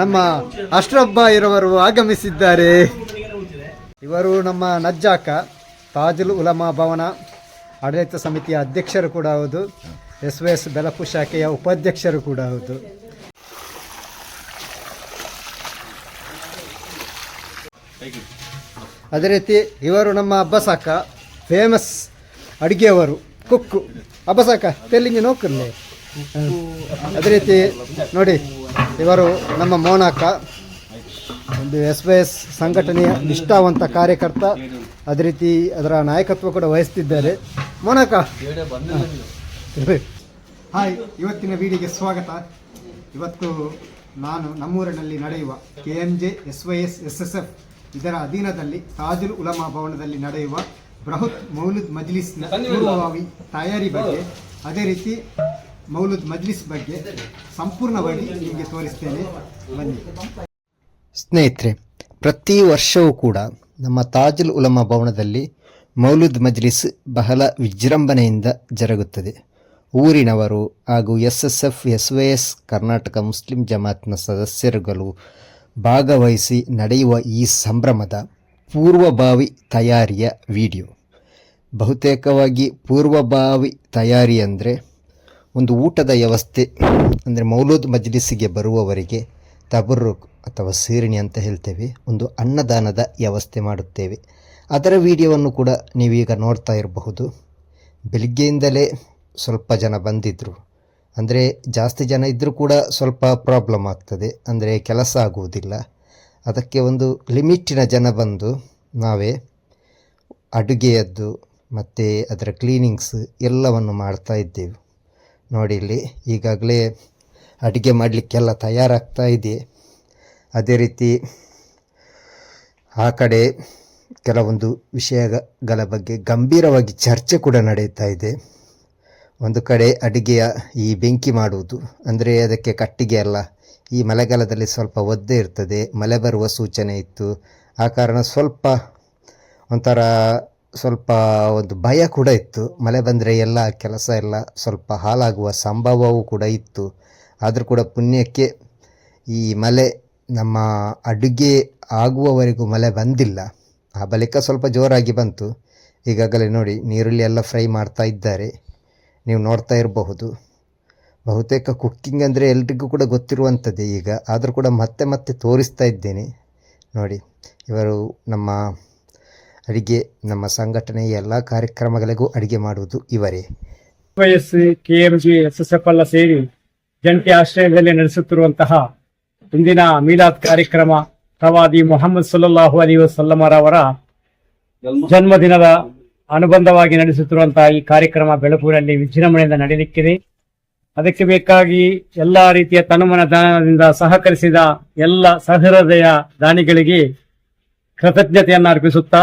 ನಮ್ಮ ಅಶ್ರಫ್ ಇರುವರು ಆಗಮಿಸಿದ್ದಾರೆ. ಇವರು ನಮ್ಮ ನಜ್ಜಾಕ ತಾಜುಲ್ ಉಲಮಾ ಭವನ ಆಡಳಿತ ಸಮಿತಿಯ ಅಧ್ಯಕ್ಷರು ಕೂಡ ಹೌದು, ಎಸ್ ವಿ ಎಸ್ ಬೆಲಪು ಶಾಖೆಯ ಉಪಾಧ್ಯಕ್ಷರು ಕೂಡ ಹೌದು. ಅದೇ ರೀತಿ ಇವರು ನಮ್ಮ ಅಬ್ಬಸಾಕ ಫೇಮಸ್ ಅಡುಗೆಯವರು ಕುಕ್ಕು ಅಬ್ಬಸಾಕ ತೆಲ್ಲಿಂಗೆ ನೋಕರ್ಲೆ. ಅದೇ ರೀತಿ ನೋಡಿ ಇವರು ನಮ್ಮ ಮೋನಾಕ ಒಂದು ಎಸ್ ವೈ ಎಸ್ ಸಂಘಟನೆಯ ನಿಷ್ಠಾವಂತ ಕಾರ್ಯಕರ್ತ. ಅದೇ ರೀತಿ ಅದರ ನಾಯಕತ್ವ ಕೂಡ ವಹಿಸ್ತಿದ್ದಾರೆ. ಮೋನಾಕ. ಹಾಯ್ ಇವತ್ತಿನ ವಿಡಿಯೋಗೆ ಸ್ವಾಗತ. ಇವತ್ತು ನಾನು ನಮ್ಮೂರಿನಲ್ಲಿ ನಡೆಯುವ K M J S Y S S S F ಇದರ ಅಧೀನದಲ್ಲಿ ತಾಜುಲ್ ಉಲಮಾ ಭವನದಲ್ಲಿ ನಡೆಯುವ ಬೃಹತ್ ಮೌಲುದ್ ಮಜ್ಲಿಸ್ನ ಪೂರ್ವಭಾವಿ ತಯಾರಿ ಬಗ್ಗೆ ಅದೇ ರೀತಿ ಮೌಲುದ್ ಮಜ್ಲಿಸ್ ಬಗ್ಗೆ ಸಂಪೂರ್ಣವಾಗಿ ನಿಮಗೆ ತೋರಿಸ್ತೇನೆ. ಬನ್ನಿ. ಸ್ನೇಹಿತರೆ ಪ್ರತಿ ವರ್ಷವೂ ಕೂಡ ನಮ್ಮ ತಾಜುಲ್ ಉಲಮ ಭವನದಲ್ಲಿ ಮೌಲುದ್ ಮಜ್ಲಿಸ್ ಬಹಳ ವಿಜೃಂಭಣೆಯಿಂದ ಜರುಗುತ್ತದೆ. ಊರಿನವರು ಹಾಗೂ S S F S Y S Karnataka Muslim ಜಮಾತ್ನ ಸದಸ್ಯರುಗಳು ಭಾಗವಹಿಸಿ ನಡೆಯುವ ಈ ಸಂಭ್ರಮದ ಪೂರ್ವಭಾವಿ ತಯಾರಿಯ ವಿಡಿಯೋ. ಬಹುತೇಕವಾಗಿ ಪೂರ್ವಭಾವಿ ತಯಾರಿ ಅಂದರೆ ಒಂದು ಊಟದ ವ್ಯವಸ್ಥೆ, ಅಂದರೆ ಮೌಲೂದ್ ಮಜ್ಲಿಸ್ಸಿಗೆ ಬರುವವರಿಗೆ ತಬರುಕ್ ಅಥವಾ ಸೀರಣಿ ಅಂತ ಹೇಳ್ತೇವೆ, ಒಂದು ಅನ್ನದಾನದ ವ್ಯವಸ್ಥೆ ಮಾಡುತ್ತೇವೆ. ಅದರ ವಿಡಿಯೋವನ್ನು ಕೂಡ ನೀವೀಗ ನೋಡ್ತಾ ಇರಬಹುದು. ಬೆಳಿಗ್ಗೆಯಿಂದಲೇ ಸ್ವಲ್ಪ ಜನ ಬಂದಿದ್ದರು ಅಂದರೆ ಜಾಸ್ತಿ ಜನ ಇದ್ದರೂ ಕೂಡ ಸ್ವಲ್ಪ ಪ್ರಾಬ್ಲಮ್ ಆಗ್ತದೆ. ಅಂದರೆ ಕೆಲಸ ಆಗುವುದಿಲ್ಲ. ಅದಕ್ಕೆ ಒಂದು ಲಿಮಿಟಿನ ಜನ ಬಂದು ನಾವೇ ಅಡುಗೆಯದ್ದು ಮತ್ತು ಅದರ ಕ್ಲೀನಿಂಗ್ಸ್ ಎಲ್ಲವನ್ನು ಮಾಡ್ತಾ ಇದ್ದೇವೆ. ನೋಡಿ ಇಲ್ಲಿ ಈಗಾಗಲೇ ಅಡುಗೆ ಮಾಡಲಿಕ್ಕೆಲ್ಲ ತಯಾರಾಗ್ತಾ ಇದೆ. ಅದೇ ರೀತಿ ಆ ಕಡೆ ಕೆಲವೊಂದು ವಿಷಯಗಳ ಬಗ್ಗೆ ಗಂಭೀರವಾಗಿ ಚರ್ಚೆ ಕೂಡ ನಡೀತಾ ಇದೆ. ಒಂದು ಕಡೆ ಅಡುಗೆಯ ಈ ಬೆಂಕಿ ಮಾಡುವುದು, ಅಂದರೆ ಅದಕ್ಕೆ ಕಟ್ಟಿಗೆ ಅಲ್ಲ ಈ ಮಳೆಗಾಲದಲ್ಲಿ ಸ್ವಲ್ಪ ಒದ್ದೆ ಇರ್ತದೆ, ಮಳೆ ಬರುವ ಸೂಚನೆ ಇತ್ತು. ಆ ಕಾರಣ ಸ್ವಲ್ಪ ಒಂಥರ ಸ್ವಲ್ಪ ಒಂದು ಭಯ ಕೂಡ ಇತ್ತು. ಮಳೆ ಬಂದರೆ ಎಲ್ಲ ಕೆಲಸ ಎಲ್ಲ ಸ್ವಲ್ಪ ಹಾಳಾಗುವ ಸಂಭವವೂ ಕೂಡ ಇತ್ತು. ಆದರೂ ಕೂಡ ಪುಣ್ಯಕ್ಕೆ ಈ ಮಳೆ ನಮ್ಮ ಅಡುಗೆ ಆಗುವವರೆಗೂ ಮಳೆ ಬಂದಿಲ್ಲ. ಆ ಬಳಿಕ ಸ್ವಲ್ಪ ಜೋರಾಗಿ ಬಂತು. ಈಗಾಗಲೇ ನೋಡಿ, ನೀರುಳ್ಳಿ ಎಲ್ಲ ಫ್ರೈ ಮಾಡ್ತಾ ಇದ್ದಾರೆ. ನೀವು ನೋಡ್ತಾ ಇರಬಹುದು. ಬಹುತೇಕ ಕುಕ್ಕಿಂಗ್ ಅಂದರೆ ಎಲ್ರಿಗೂ ಕೂಡ ಗೊತ್ತಿರುವಂಥದ್ದೇ ಈಗ. ಆದರೂ ಕೂಡ ಮತ್ತೆ ಮತ್ತೆ ತೋರಿಸ್ತಾ ಇದ್ದೇನೆ. ನೋಡಿ, ಇವರು ನಮ್ಮ ಅಡಿಗೆ, ನಮ್ಮ ಸಂಘಟನೆಯ ಎಲ್ಲ ಕಾರ್ಯಕ್ರಮಗಳಿಗೂ ಅಡಿಗೆ ಮಾಡುವುದು ಇವರೇ. S K M G, S S F ಎಲ್ಲ ಸೇರಿ ಜಂಟಿ ಆಶ್ರಯದಲ್ಲಿ ನಡೆಸುತ್ತಿರುವಂತಹ ಇಂದಿನ ಮೀಲಾದ್ ಕಾರ್ಯಕ್ರಮ ಪ್ರವಾದಿ ಮೊಹಮ್ಮದ್ ಸಲ್ಲಲ್ಲಾಹು ಅಲಿ ವಸಲ್ಲಮರವರ ಜನ್ಮದಿನದ ಅನುಬಂಧವಾಗಿ ನಡೆಸುತ್ತಿರುವಂತಹ ಈ ಕಾರ್ಯಕ್ರಮ ಬೆಳಪೂರಲ್ಲಿ ವಿಜೃಂಭಣೆಯಿಂದ ನಡೆಯಲಿಕ್ಕಿದೆ ಅದಕ್ಕೆ ಬೇಕಾಗಿ ಎಲ್ಲಾ ರೀತಿಯ ತನುಮನ ದಾನದಿಂದ ಸಹಕರಿಸಿದ ಎಲ್ಲ ಸಹೃದಯ ದಾನಿಗಳಿಗೆ ಕೃತಜ್ಞತೆಯನ್ನು ಅರ್ಪಿಸುತ್ತಾ.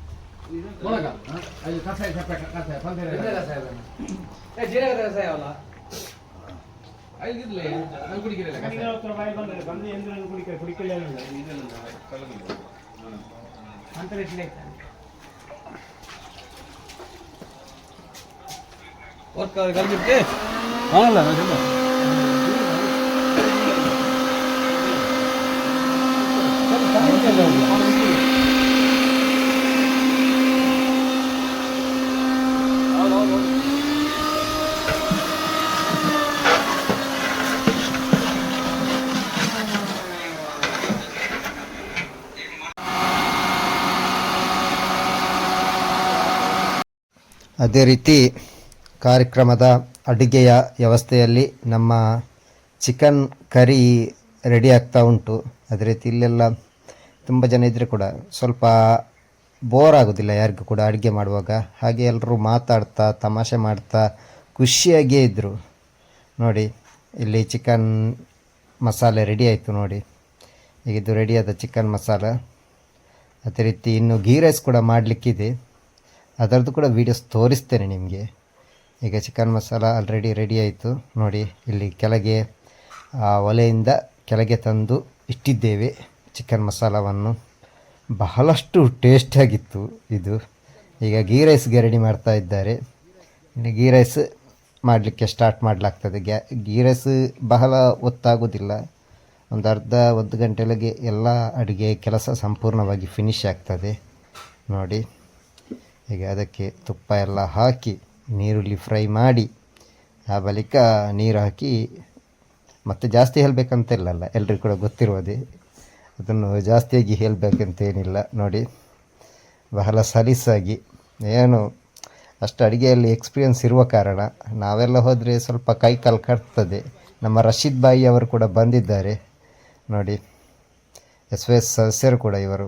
बोला का अरे कसा आहे कसा कसा आहे पण दे रे कसा आहे ए जिरे कसा आहे वाला आई गिदले ನಾನು ಕುಡಿಕಿರಲ್ಲ ಕಸ ನೀನು ಉತ್ತರ ಬಾಯಿ ಬಂದ್ರೆ ಬಂದು ಎಂದ್ರೆ ನಾನು ಕುಡಿಕ ಕುಡಿಕಲ್ಲ ಇಲ್ಲ ಇದೆಲ್ಲ ಕಲ್ಲಲ್ಲ ಅಂತ ರೇಟ್ಲೆ ವರ್ಕ್ ಕಲ್ಬಿಟ್ಟೆ ಆಗಲ್ಲ ನಾನು Thank you. ಅದೇ ರೀತಿ ಕಾರ್ಯಕ್ರಮದ ಅಡುಗೆಯ ವ್ಯವಸ್ಥೆಯಲ್ಲಿ ನಮ್ಮ ಚಿಕನ್ ಕರಿ ರೆಡಿ ಆಗ್ತಾ ಉಂಟು. ಅದೇ ರೀತಿ ಇಲ್ಲೆಲ್ಲ ತುಂಬ ಜನ ಇದ್ದರೆ ಕೂಡ ಸ್ವಲ್ಪ ಬೋರ್ ಆಗೋದಿಲ್ಲ ಯಾರಿಗೂ ಕೂಡ ಅಡುಗೆ ಮಾಡುವಾಗ. ಹಾಗೆ ಎಲ್ಲರೂ ಮಾತಾಡ್ತಾ, ತಮಾಷೆ ಮಾಡ್ತಾ, ಖುಷಿಯಾಗಿಯೇ ಇದ್ದರು ನೋಡಿ, ಇಲ್ಲಿ ಚಿಕನ್ ಮಸಾಲೆ ರೆಡಿ ಆಯಿತು ನೋಡಿ. ಈಗ ಇದು ರೆಡಿಯಾದ ಚಿಕನ್ ಮಸಾಲ. ಅದೇ ರೀತಿ ಇನ್ನು ಗೀ ರೈಸ್ ಕೂಡ ಮಾಡಲಿಕ್ಕಿದೆ. ಅದರದ್ದು ಕೂಡ ವೀಡಿಯೋಸ್ ತೋರಿಸ್ತೇನೆ ನಿಮಗೆ. ಈಗ ಚಿಕನ್ ಮಸಾಲ ಆಲ್ರೆಡಿ ರೆಡಿ ಆಯಿತು. ನೋಡಿ, ಇಲ್ಲಿ ಕೆಳಗೆ, ಆ, ಒಲೆಯಿಂದ ಕೆಳಗೆ ತಂದು ಇಟ್ಟಿದ್ದೇವೆ ಚಿಕನ್ ಮಸಾಲವನ್ನು ಬಹಳಷ್ಟು ಟೇಸ್ಟಿಯಾಗಿತ್ತು ಇದು. ಈಗ ಗೀ ರೈಸ್ಗೆ ರೆಡಿ ಮಾಡ್ತಾ ಇದ್ದಾರೆ. ಇನ್ನು ಗೀ ರೈಸ್ ಮಾಡಲಿಕ್ಕೆ ಸ್ಟಾರ್ಟ್ ಮಾಡಲಾಗ್ತದೆ. ಗ್ಯಾ ಗೀ ರೈಸ್ ಬಹಳ ಒತ್ತಾಗೋದಿಲ್ಲ. ಒಂದು ಅರ್ಧ, ಒಂದು ಗಂಟೆಯೊಳಗೆ ಎಲ್ಲ ಅಡುಗೆ, ಕೆಲಸ ಸಂಪೂರ್ಣವಾಗಿ ಫಿನಿಶ್ ಆಗ್ತದೆ. ನೋಡಿ. ಈಗ ಅದಕ್ಕೆ ತುಪ್ಪ ಎಲ್ಲ ಹಾಕಿ ನೀರುಳ್ಳಿ ಫ್ರೈ ಮಾಡಿ, ಆ ಬಳಿಕ ನೀರು ಹಾಕಿ ಮತ್ತೆ ಜಾಸ್ತಿ ಹೇಳಬೇಕಂತ ಇಲ್ಲಲ್ಲ ಎಲ್ಲರಿಗೂ ಕೂಡ ಗೊತ್ತಿರುವುದೇ. ಅದನ್ನು ಜಾಸ್ತಿಯಾಗಿ ಹೇಳಬೇಕಂತೇನಿಲ್ಲ ನೋಡಿ. ಬಹಳ ಸಲೀಸಾಗಿ. ಏನು, ಅಷ್ಟು ಅಡುಗೆಯಲ್ಲಿ ಎಕ್ಸ್ಪೀರಿಯನ್ಸ್ ಇರುವ ಕಾರಣ ನಾವೆಲ್ಲ ಹೋದರೆ ಸ್ವಲ್ಪ ಕೈ ಕಾಲು ಕಟ್ತದೆ. ನಮ್ಮ ರಶೀದ್ ಬಾಯಿ ಅವರು ಕೂಡ ಬಂದಿದ್ದಾರೆ ನೋಡಿ. ಎಸ್ ವಿ ಎಸ್ ಸದಸ್ಯರು ಕೂಡ ಇವರು.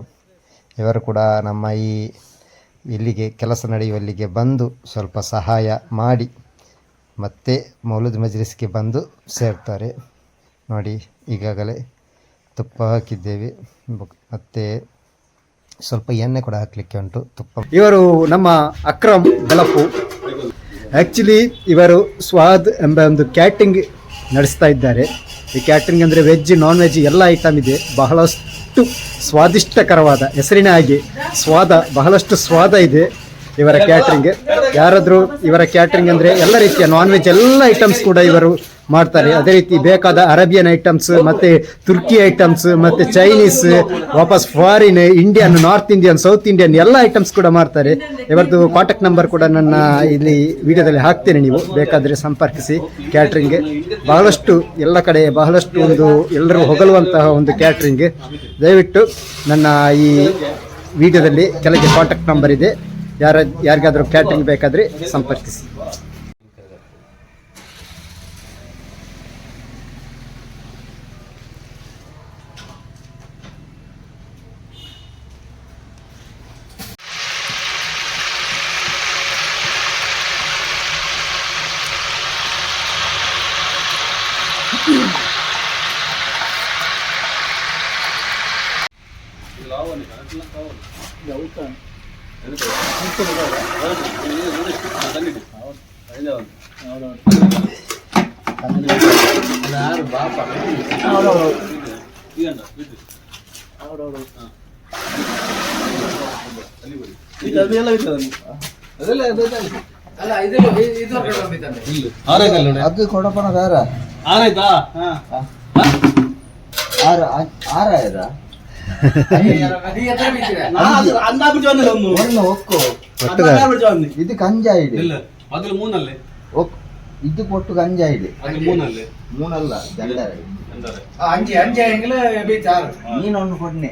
ಇವರು ಕೂಡ ನಮ್ಮ ಈ ಇಲ್ಲಿಗೆ, ಕೆಲಸ ನಡೆಯುವಲ್ಲಿಗೆ ಬಂದು ಸ್ವಲ್ಪ ಸಹಾಯ ಮಾಡಿ. ಮತ್ತೆ ಮೌಲದ್ ಮಜ್ಲಿಸ್ಗೆ ಬಂದು ಸೇರ್ತಾರೆ. ನೋಡಿ, ಈಗಾಗಲೇ ತುಪ್ಪ ಹಾಕಿದ್ದೇವೆ. ಮತ್ತೆ ಸ್ವಲ್ಪ ಎಣ್ಣೆ ಕೂಡ ಹಾಕಲಿಕ್ಕೆ ಉಂಟು ತುಪ್ಪ. ಇವರು ನಮ್ಮ ಅಕ್ರಮ್ ಬೆಳಪು ಆ್ಯಕ್ಚುಲಿ ಇವರು ಸ್ವಾದ್ ಎಂಬ ಒಂದು ಕ್ಯಾಟ್ರಿಂಗ್ ನಡೆಸ್ತಾ ಇದ್ದಾರೆ. ಈ ಕ್ಯಾಟ್ರಿಂಗ್ ಅಂದರೆ ವೆಜ್ ನಾನ್ ವೆಜ್ ಎಲ್ಲ ಐಟಮ್ ಇದೆ. ಬಹಳಷ್ಟು ಸ್ವಾದಿಷ್ಟಕರವಾದ ಹೆಸರಿನ ಹಾಗೆ ಸ್ವಾದ ಬಹಳಷ್ಟು ಸ್ವಾದ ಇದೆ. ಇವರ ಕ್ಯಾಟ್ರಿಂಗ್ ಯಾರಾದರೂ ಇವರ ಕ್ಯಾಟ್ರಿಂಗ್ ಅಂದರೆ ಎಲ್ಲ ರೀತಿಯ ನಾನ್ ವೆಜ್ ಎಲ್ಲ ಐಟಮ್ಸ್ ಕೂಡ ಇವರು ಮಾಡ್ತಾರೆ. ಅದೇ ರೀತಿ ಬೇಕಾದ ಅರೇಬಿಯನ್ ಐಟಮ್ಸ್ ಮತ್ತೆ ತುರ್ಕಿ ಐಟಮ್ಸ್ ಮತ್ತೆ ಚೈನೀಸ್ ವಾಪಸ್ foreign Indian north Indian south Indian ಎಲ್ಲ ಐಟಮ್ಸ್ ಕೂಡ ಮಾಡ್ತಾರೆ. ಇವರದ್ದು ಕಾಂಟ್ಯಾಕ್ಟ್ ನಂಬರ್ ಕೂಡ ನನ್ನ ಇಲ್ಲಿ ವಿಡಿಯೋದಲ್ಲಿ ಹಾಕ್ತೇನೆ ನೀವು. ಬೇಕಾದರೆ ಸಂಪರ್ಕಿಸಿ ಕ್ಯಾಟ್ರಿಂಗ್ ಬಹಳಷ್ಟು ಎಲ್ಲ ಕಡೆ ಬಹಳಷ್ಟು ಒಂದು ಎಲ್ಲರೂ ಹೊಗಳುವಂತಹ ಒಂದು ಕ್ಯಾಟ್ರಿಂಗ್ ದಯವಿಟ್ಟು ನನ್ನ ಈ ವಿಡಿಯೋದಲ್ಲಿ ಕೆಳಗೆ ಕಾಂಟ್ಯಾಕ್ಟ್ ನಂಬರ್ ಇದೆ. ಯಾರ ಯಾರಿಗಾದರೂ ಕ್ಯಾಟ್ರಿಂಗ್ ಬೇಕಾದರೆ ಸಂಪರ್ಕಿಸಿ. ಬಂದಿದ್ದಾನೆ ಅದು ಕೊಡಪ್ಪನ ಬೇರೆ ಆರಾಯ್ತಾ ಆರ ಒಂದು ಒಕ್ಕು ಇದು ಇದೆ ಇದು ಕೊಟ್ಟು ಕಂಜ ಇದೆ ಮೂನಲ್ಲ ನೀನೊಂದು ಕೊಡ್ನೆ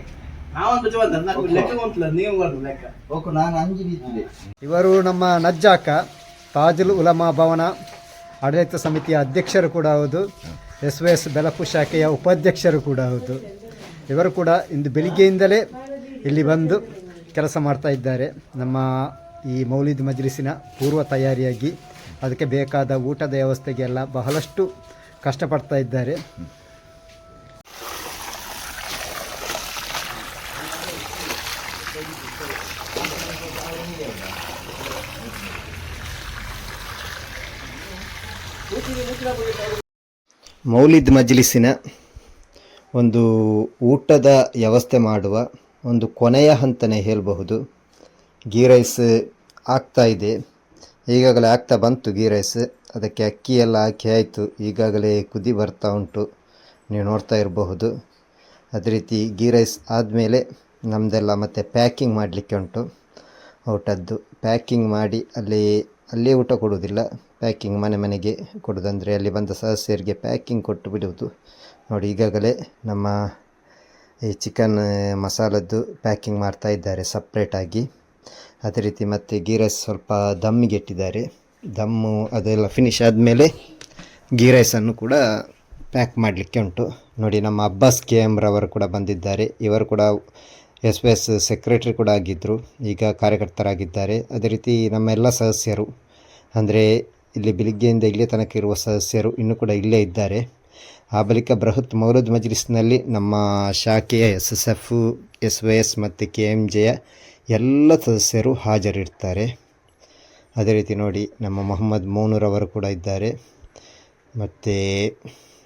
ಇವರು ನಮ್ಮ ನಜ್ಜಾಕ ತಾಜಲ್ ಉಲಮಾ ಭವನ ಆಡಳಿತ ಸಮಿತಿಯ ಅಧ್ಯಕ್ಷರು ಕೂಡ ಹೌದು. ಎಸ್ ಎಸ್ ಬೆಲಪು ಶಾಖೆಯ ಉಪಾಧ್ಯಕ್ಷರು ಕೂಡ ಹೌದು. ಇವರು ಕೂಡ ಇಂದು ಬೆಳಿಗ್ಗೆಯಿಂದಲೇ ಇಲ್ಲಿ ಬಂದು ಕೆಲಸ ಮಾಡ್ತಾ ಇದ್ದಾರೆ. ನಮ್ಮ ಈ ಮೌಲಿದ್ ಮಜ್ಲಿಸಿನ ಪೂರ್ವ ತಯಾರಿಯಾಗಿ ಅದಕ್ಕೆ ಬೇಕಾದ ಊಟದ ವ್ಯವಸ್ಥೆಗೆಲ್ಲ ಬಹಳಷ್ಟು ಕಷ್ಟಪಡ್ತಾ ಇದ್ದಾರೆ. ಮೌಲಿದ್ ಮಜ್ಲಿಸಿನ ಒಂದು ಊಟದ ವ್ಯವಸ್ಥೆ ಮಾಡುವ ಒಂದು ಕೊನೆಯ ಹಂತನೇ ಹೇಳಬಹುದು. ಗೀ ರೈಸ್ ಆಗ್ತಾ ಇದೆ. ಈಗಾಗಲೇ ಆಗ್ತಾ ಬಂತು ಗೀ ರೈಸ್. ಅದಕ್ಕೆ ಅಕ್ಕಿ ಎಲ್ಲ ಹಾಕಿ ಆಯಿತು. ಈಗಾಗಲೇ ಕುದಿ ಬರ್ತಾ ಉಂಟು. ನೀವು ನೋಡ್ತಾ ಇರಬಹುದು. ಅದೇ ರೀತಿ ಗೀ ರೈಸ್ ಆದಮೇಲೆ ನಮ್ಮದೆಲ್ಲ ಮತ್ತೆ ಪ್ಯಾಕಿಂಗ್ ಮಾಡಲಿಕ್ಕೆ ಉಂಟು. ಊಟದ್ದು ಪ್ಯಾಕಿಂಗ್ ಮಾಡಿ ಅಲ್ಲಿ, ಅಲ್ಲೇ ಊಟ ಕೊಡುವುದಿಲ್ಲ. ಪ್ಯಾಕಿಂಗ್ ಮನೆ ಮನೆಗೆ ಕೊಡೋದಂದರೆ ಅಲ್ಲಿ ಬಂದ ಸದಸ್ಯರಿಗೆ ಪ್ಯಾಕಿಂಗ್ ಕೊಟ್ಟು ಬಿಡುವುದು. ನೋಡಿ, ಈಗಾಗಲೇ ನಮ್ಮ ಈ ಚಿಕನ್ ಮಸಾಲದ್ದು ಪ್ಯಾಕಿಂಗ್ ಮಾಡ್ತಾ ಇದ್ದಾರೆ ಸಪ್ರೇಟಾಗಿ ಅದೇ ರೀತಿ ಮತ್ತು ಗೀ ರೈಸ್ ಸ್ವಲ್ಪ ದಮ್ಮಿಗೆ ಇಟ್ಟಿದ್ದಾರೆ. ದಮ್ಮು ಅದೆಲ್ಲ ಫಿನಿಶ್ ಆದಮೇಲೆ ಗೀ ರೈಸನ್ನು ಕೂಡ ಪ್ಯಾಕ್ ಮಾಡಲಿಕ್ಕೆ ಉಂಟು. ನೋಡಿ, ನಮ್ಮ ಅಬ್ಬಾಸ್ ಕೆ ಎಂ ರವರು ಕೂಡ ಬಂದಿದ್ದಾರೆ. ಇವರು ಕೂಡ ಎಸ್ ಪಿ ಎಸ್ ಸೆಕ್ರೆಟ್ರಿ ಕೂಡ ಆಗಿದ್ದರು ಈಗ ಕಾರ್ಯಕರ್ತರಾಗಿದ್ದಾರೆ. ಅದೇ ರೀತಿ ನಮ್ಮ ಎಲ್ಲ ಸದಸ್ಯರು, ಅಂದರೆ ಇಲ್ಲಿ ಬೆಳಿಗ್ಗೆಯಿಂದ ಇಲ್ಲೇ ತನಕ ಇರುವ ಸದಸ್ಯರು ಇನ್ನೂ ಕೂಡ ಇಲ್ಲೇ ಇದ್ದಾರೆ. ಆ ಬಳಿಕ ಬೃಹತ್ ಮೌಲದ್ ಮಜ್ಲಿಸ್ನಲ್ಲಿ ನಮ್ಮ ಶಾಖೆಯ S S F S Y S ಮತ್ತು ಕೆ ಎಂ ಜೆಯ ಎಲ್ಲ ಸದಸ್ಯರು ಹಾಜರಿರ್ತಾರೆ. ಅದೇ ರೀತಿ ನೋಡಿ, ನಮ್ಮ ಮೊಹಮ್ಮದ್ ಮೋನೂರವರು ಕೂಡ ಇದ್ದಾರೆ. ಮತ್ತು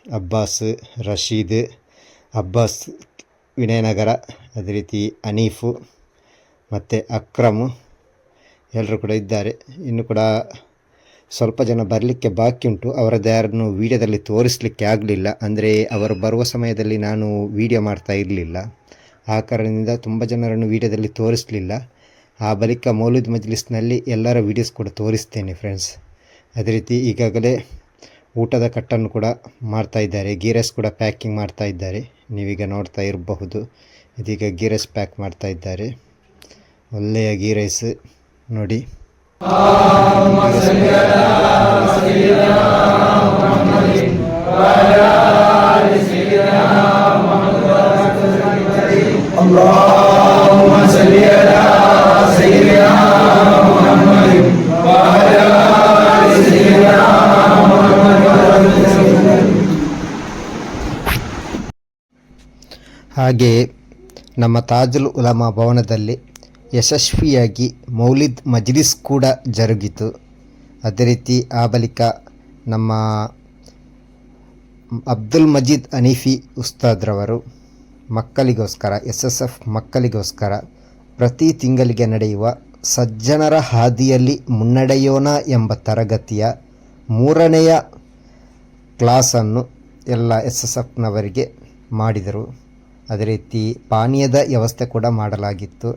ಅಬ್ಬಾಸ್ ರಶೀದ್, ಅಬ್ಬಾಸ್ ವಿನಯನಗರ, ಅದೇ ರೀತಿ ಅನೀಫು ಮತ್ತು ಅಕ್ರಮು ಎಲ್ಲರೂ ಕೂಡ ಇದ್ದಾರೆ. ಇನ್ನು ಕೂಡ ಸ್ವಲ್ಪ ಜನ ಬರಲಿಕ್ಕೆ ಬಾಕಿ ಉಂಟು. ಅವರದ್ದು ಯಾರನ್ನು ವೀಡಿಯೋದಲ್ಲಿ ತೋರಿಸಲಿಕ್ಕೆ ಆಗಲಿಲ್ಲ. ಅಂದರೆ ಅವರು ಬರುವ ಸಮಯದಲ್ಲಿ ನಾನು ವೀಡಿಯೋ ಮಾಡ್ತಾ ಇರಲಿಲ್ಲ. ಆ ಕಾರಣದಿಂದ ತುಂಬ ಜನರನ್ನು ವೀಡಿಯೋದಲ್ಲಿ ತೋರಿಸಲಿಲ್ಲ. ಆ ಬಳಿಕ ಮೌಲೂದ್ ಮಜ್ಲಿಸ್ನಲ್ಲಿ ಎಲ್ಲರ ವೀಡಿಯೋಸ್ ಕೂಡ ತೋರಿಸ್ತೇನೆ ಫ್ರೆಂಡ್ಸ್ ಅದೇ ರೀತಿ ಈಗಾಗಲೇ ಊಟದ ಕಟ್ಟನ್ನು ಕೂಡ ಮಾಡ್ತಾ ಇದ್ದಾರೆ. ಗೀರಸ್ ಕೂಡ ಪ್ಯಾಕಿಂಗ್ ಮಾಡ್ತಾ ಇದ್ದಾರೆ. ನೀವೀಗ ನೋಡ್ತಾ ಇರಬಹುದು. ಇದೀಗ ಗೀ ರೈಸ್ ಪ್ಯಾಕ್ ಮಾಡ್ತಾ ಇದ್ದಾರೆ. ಒಳ್ಳೆಯ ಗೀ ರೈಸ್ ನೋಡಿ. ಹಾಗೆಯೇ ನಮ್ಮ ತಾಜುಲ್ ಉಲಮಾ ಭವನದಲ್ಲಿ ಯಶಸ್ವಿಯಾಗಿ ಮೌಲಿದ್ ಮಜ್ಲಿಸ್ ಕೂಡ ಜರುಗಿತು. ಅದೇ ರೀತಿ ಆ ಬಳಿಕ ನಮ್ಮ ಅಬ್ದುಲ್ ಮಜೀದ್ ಅನೀಫಿ ಉಸ್ತಾದ್ರವರು ಮಕ್ಕಳಿಗೋಸ್ಕರ ಎಸ್ ಎಸ್ ಎಫ್ ಮಕ್ಕಳಿಗೋಸ್ಕರ ಪ್ರತಿ ತಿಂಗಳಿಗೆ ನಡೆಯುವ ಸಜ್ಜನರ ಹಾದಿಯಲ್ಲಿ ಮುನ್ನಡೆಯೋಣ ಎಂಬ ತರಗತಿಯ ಮೂರನೆಯ ಕ್ಲಾಸನ್ನು ಎಲ್ಲ ಎಸ್ ಎಸ್ ಎಫ್ನವರಿಗೆ ಮಾಡಿದರು. ಅದೇ ರೀತಿ ಪಾನೀಯದ ವ್ಯವಸ್ಥೆ ಕೂಡ ಮಾಡಲಾಗಿತ್ತು.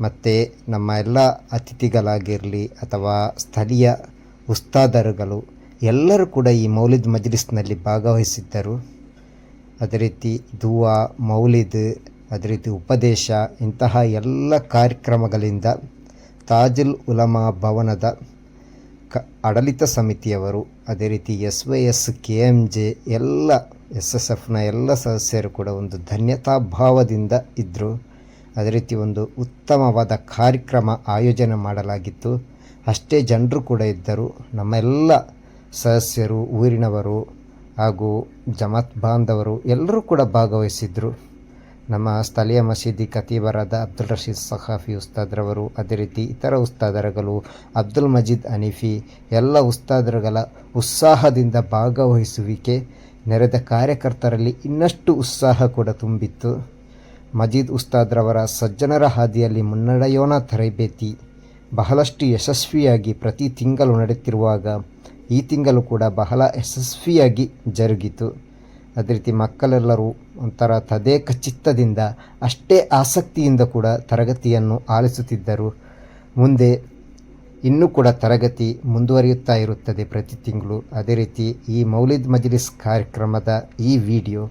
ಮತ್ತು ನಮ್ಮ ಎಲ್ಲ ಅತಿಥಿಗಳಾಗಿರಲಿ ಅಥವಾ ಸ್ಥಳೀಯ ಉಸ್ತಾದರುಗಳು, ಎಲ್ಲರೂ ಕೂಡ ಈ ಮೌಲಿದ್ ಮಜ್ಲಿಸ್ನಲ್ಲಿ ಭಾಗವಹಿಸಿದ್ದರು. ಅದೇ ರೀತಿ ದುವಾ, ಮೌಲಿದ್, ಅದೇ ರೀತಿ ಉಪದೇಶ, ಇಂತಹ ಎಲ್ಲ ಕಾರ್ಯಕ್ರಮಗಳಿಂದ ತಾಜುಲ್ ಉಲಮಾ ಭವನದ ಕ, ಆಡಳಿತ ಸಮಿತಿಯವರು, ಅದೇ ರೀತಿ S Y S, K M J, ಎಲ್ಲ ಎಸ್ ಎಸ್ ಎಫ್ನ ಎಲ್ಲ ಸದಸ್ಯರು ಕೂಡ ಒಂದು ಧನ್ಯತಾ ಭಾವದಿಂದ ಇದ್ದರು ಅದೇ ರೀತಿ ಒಂದು ಉತ್ತಮವಾದ ಕಾರ್ಯಕ್ರಮ ಆಯೋಜನೆ ಮಾಡಲಾಗಿತ್ತು. ಅಷ್ಟೇ ಜನರು ಕೂಡ ಇದ್ದರು. ನಮ್ಮ ಎಲ್ಲ ಸದಸ್ಯರು, ಊರಿನವರು ಹಾಗೂ ಜಮಾತ್ ಬಾಂಧವರು ಎಲ್ಲರೂ ಕೂಡ ಭಾಗವಹಿಸಿದ್ದರು ನಮ್ಮ ಸ್ಥಳೀಯ ಮಸೀದಿ ಖತೀಬರಾದ ಅಬ್ದುಲ್ ರಶೀದ್ ಸಖಾಫಿ ಉಸ್ತಾದ್ರವರು, ಅದೇ ರೀತಿ ಇತರ ಉಸ್ತಾದರಗಳು, ಅಬ್ದುಲ್ ಮಜೀದ್ ಅನೀಫಿ, ಎಲ್ಲ ಉಸ್ತಾದರುಗಳ ಉತ್ಸಾಹದಿಂದ ಭಾಗವಹಿಸುವಿಕೆ ನೆರೆದ ಕಾರ್ಯಕರ್ತರಲ್ಲಿ ಇನ್ನಷ್ಟು ಉತ್ಸಾಹ ಕೂಡ ತುಂಬಿತ್ತು. ಮಜೀದ್ ಉಸ್ತಾದ್ರವರ ಸಜ್ಜನರ ಹಾದಿಯಲ್ಲಿ ಮುನ್ನಡೆಯೋಣ ತರಬೇತಿ ಬಹಳಷ್ಟು ಯಶಸ್ವಿಯಾಗಿ ಪ್ರತಿ ತಿಂಗಳು ನಡೆಯುತ್ತಿರುವಾಗ ಈ ತಿಂಗಳು ಕೂಡ ಬಹಳ ಯಶಸ್ವಿಯಾಗಿ ಜರುಗಿತು. ಅದೇ ರೀತಿ ಮಕ್ಕಳೆಲ್ಲರೂ ಒಂಥರ ತದೇಕ ಚಿತ್ತದಿಂದ ಅಷ್ಟೇ ಆಸಕ್ತಿಯಿಂದ ಕೂಡ ತರಗತಿಯನ್ನು ಆಲಿಸುತ್ತಿದ್ದರು. ಮುಂದೆ ಇನ್ನೂ ಕೂಡ ತರಗತಿ ಮುಂದುವರಿಯುತ್ತಾ ಇರುತ್ತದೆ ಪ್ರತಿ ತಿಂಗಳು. ಅದೇ ರೀತಿ ಈ ಮೌಲಿದ್ ಮಜ್ಲಿಸ್ ಕಾರ್ಯಕ್ರಮದ ಈ ವಿಡಿಯೋ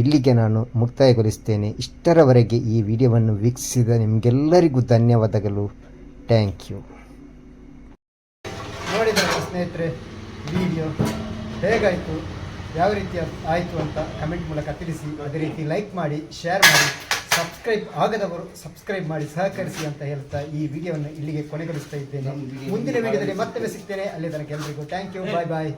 ಇಲ್ಲಿಗೆ ನಾನು ಮುಕ್ತಾಯಗೊಳಿಸ್ತೇನೆ. ಇಷ್ಟರವರೆಗೆ ಈ ವಿಡಿಯೋವನ್ನು ವೀಕ್ಷಿಸಿದ ನಿಮಗೆಲ್ಲರಿಗೂ ಧನ್ಯವಾದಗಳು. Thank you. ನೋಡಿದ ಸ್ನೇಹಿತರೆ, ವಿಡಿಯೋ ಹೇಗಾಯಿತು, ಯಾವ ರೀತಿ ಆಯಿತು ಅಂತ ಕಮೆಂಟ್ ಮೂಲಕ ತಿಳಿಸಿ. ಅದೇ ರೀತಿ ಲೈಕ್ ಮಾಡಿ, ಶೇರ್ ಮಾಡಿ, ಸಬ್ಸ್ಕ್ರೈಬ್ ಆಗದವರು ಸಬ್ಸ್ಕ್ರೈಬ್ ಮಾಡಿ, ಸಹಕರಿಸಿ ಅಂತ ಹೇಳ್ತಾ ಈ ವಿಡಿಯೋವನ್ನು ಇಲ್ಲಿಗೆ ಕೊನೆಗೊಳಿಸ್ತಾ ಇದ್ದೇನೆ. ಮುಂದಿನ ವಿಡಿಯೋದಲ್ಲಿ ಮತ್ತೆ ಸಿಗ್ತೇನೆ. ಅಲ್ಲಿ ತನಕ ಎಲ್ರಿಗೂ ಥ್ಯಾಂಕ್ ಯು. Bye bye.